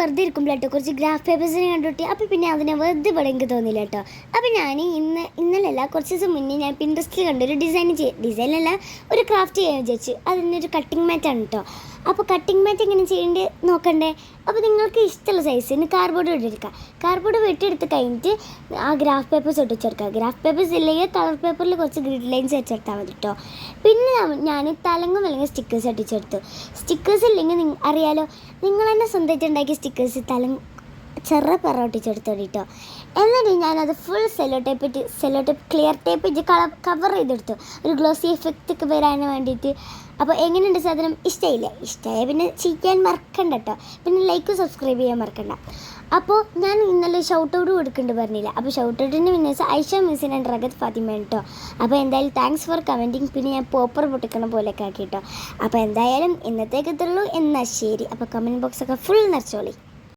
വെറുതെ ഇരിക്കുമ്പോൾ കേട്ടോ കുറച്ച് ഗ്രാഫ് പേപ്പേഴ്സിനെ കണ്ടിട്ട് അപ്പോൾ പിന്നെ അതിനെ വെറുതെ ഇവിടെ എനിക്ക് തോന്നില്ല കേട്ടോ. അപ്പോൾ ഞാൻ ഇന്ന് ഇന്നലല്ല കുറച്ച് ദിവസം മുന്നേ ഞാൻ പിൻട്രസ്റ്റിൽ കണ്ടൊരു ഡിസൈൻ ചെയ്യ ഡിസൈനല്ല ഒരു ക്രാഫ്റ്റ് ചെയ്യാൻ വിചാരിച്ചു. അതിനൊരു കട്ടിങ് മാറ്റാണ് കേട്ടോ അപ്പോൾ കട്ടിങ് മാറ്റ് എങ്ങനെ ചെയ്യേണ്ടത് നോക്കണ്ടേ? അപ്പോൾ നിങ്ങൾക്ക് ഇഷ്ടമുള്ള സൈസിന് കാർഡ്ബോർഡ് വെട്ടിയെടുക്കുക കാർഡ്ബോർഡ് വെട്ടിയെടുത്ത് കഴിഞ്ഞിട്ട് ആ ഗ്രാഫ് പേപ്പേഴ്സ് ഒട്ടിച്ചെടുക്കുക ഗ്രാഫ് പേപ്പേഴ്സ് ഇല്ലെങ്കിൽ കളർ പേപ്പറിൽ കുറച്ച് ഗ്രിഡ് ലൈൻസ് വെച്ചെടുത്താൽ മതി കേട്ടോ പിന്നെ ഞാൻ തലങ്ങും അല്ലെങ്കിൽ സ്റ്റിക്കേഴ്സ് ഒട്ടിച്ചെടുത്തു സ്റ്റിക്കേഴ്സ് ഇല്ലെങ്കിൽ അറിയാലോ നിങ്ങൾ തന്നെ സ്വന്തമായിട്ട് ഉണ്ടാക്കിയ തലങ് ചെറ ചെറു ഒട്ടിച്ചെടുത്തു കേട്ടോ എന്നിട്ട് ഞാനത് ഫുൾ സെല്ലോ ടേപ്പ് ഇട്ട് സെല്ലോ ടേപ്പ് ക്ലിയർ ടേപ്പ് ഇട്ട് കളർ കവർ ചെയ്തെടുത്തു. ഒരു ഗ്ലോസി എഫക്റ്റ് ഒക്കെ വരാൻ വേണ്ടിയിട്ട്. അപ്പോൾ എങ്ങനെയുണ്ട് സാധനം? ഇഷ്ടമായില്ല ഇഷ്ടമായ പിന്നെ ചെയ്യാൻ മറക്കണ്ട കേട്ടോ പിന്നെ ലൈക്ക് സബ്സ്ക്രൈബ് ചെയ്യാൻ മറക്കണ്ട. അപ്പോൾ ഞാൻ ഇന്നലെ ഷൗട്ട് ഔട്ട് കൊടുക്കുന്നുണ്ട് പറഞ്ഞില്ല? അപ്പോൾ ഷൗട്ട് ഔട്ടിന്റെ വിന്നേഴ്സ് ഐഷ മിസിൻ ആൻഡ് റഗത് ഫാത്തിമ കേട്ടോ അപ്പോൾ എന്തായാലും താങ്ക്സ് ഫോർ കമന്റിങ് പിന്നെ ഞാൻ പോപ്പർ പൊട്ടിക്കണ പോലെയൊക്കെ ആക്കി കേട്ടോ അപ്പോൾ എന്തായാലും ഇന്നത്തേക്ക് എത്തുള്ളൂ എന്നാൽ ശരി. അപ്പോൾ കമന്റ് ബോക്സൊക്കെ ഫുൾ നിറച്ചോളി.